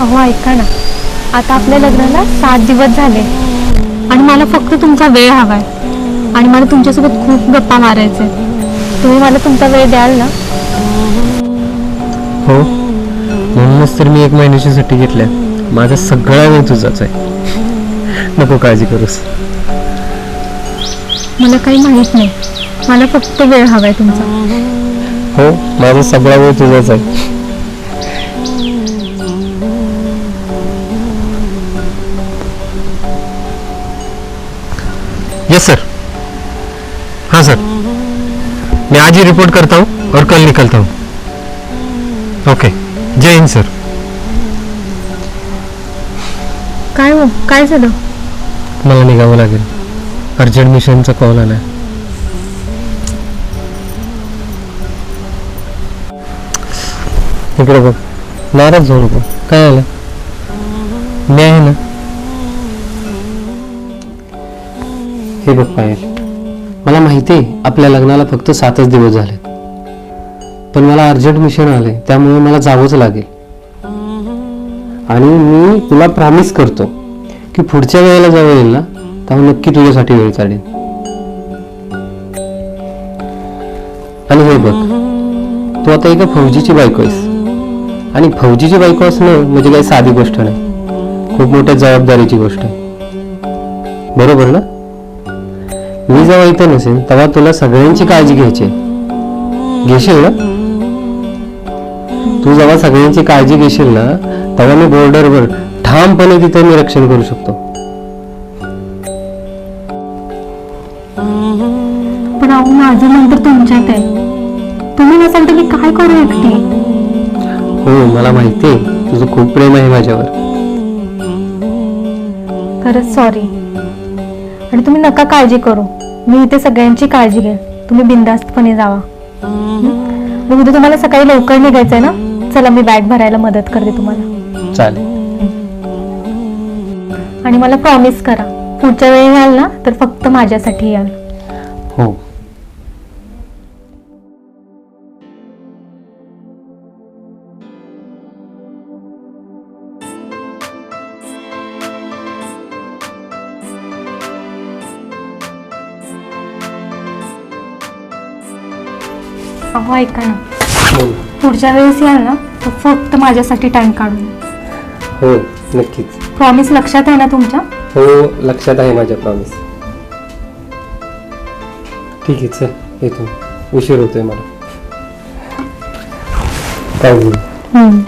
अहो ऐका ना. आता आपल्या लग्नाला सात दिवस झाले आणि मला फक्त तुमचा वेळ हवाय. आणि मला तुमच्यासोबत खूप गप्पा मारायचे. तुम्ही मला तुमचा वेळ द्याल ना? हो. म्हणूनच तर मी एक महिन्याची सुट्टी घेतल्या. माझा सगळा वेळ तुझाच आहे. नको काळजी करूस. मला काही माहीत नाही. मला फक्त वेळ हवाय तुमचा. हो माझा सगळा वेळ तुझाच आहे. यस सर हाँ सर मैं आज ही रिपोर्ट करता हूँ और कल निकलता हूँ। ओके जय हिंद सर काय हो? काय झालं? मला निघावं लागेल. अर्जंट मिशनचा कॉल आलाय. इकडे बघ. नाराज नको काय आलं? मी आहे ना? हे बघ पायल मला माहिती आहे आपल्या लग्नाला फक्त सातच दिवस झाले पण मला अर्जंट मिशन आले त्यामुळे मला जावंच लागेल. आणि मी तुला प्रॉमिस करतो की पुढच्या वेळेला जेव्हा येईल ना तेव्हा नक्की तुझ्यासाठी वेळ काढेन. आणि हे बघ तू आता एका फौजीची बायको आहेस. आणि फौजीची बायको असणं म्हणजे काही साधी गोष्ट नाही. खूप मोठ्या जबाबदारीची गोष्ट आहे. बरोबर ना? मी जेव्हा इथं नसेन तेव्हा तुला सगळ्यांची काळजी घ्यायची. घेशील ना? तू जेव्हा सगळ्यांची काळजी घेशील ना तेव्हा मी बॉर्डरवर ठामपणे तिथे निरीक्षण करू शकतो. पण अहो माझं मन तर तुमच्यात आहे. तुम्ही नसाल तर मी काय करू एकटी? हो मला माहिती आहे. तुझं खूप प्रेम आहे माझ्यावर. खरंच सॉरी आणि तुम्ही नका काळजी करू. मी इथे सगळ्यांची काळजी घेईन तुम्ही बिंदास्तपणे जावा? मग उद्या तुम्हाला सकाळी लवकर निघायचंय ना? चला मी बॅग भरायला मदत करते तुम्हाला. चालेल. आणि मला प्रॉमिस करा. पुढच्या वेळी याल ना तर फक्त माझ्यासाठी याल. हो. अहो ऐका ना पुढच्या वेळेस याल ना तर फक्त माझ्यासाठी टाइम काढून हो नक्कीच. प्रॉमिस लक्षात आहे ना तुमच्या? हो लक्षात आहे माझ्या प्रॉमिस ठीक आहे चल येतो. उशीर होतोय मला. काय बोलू? हं.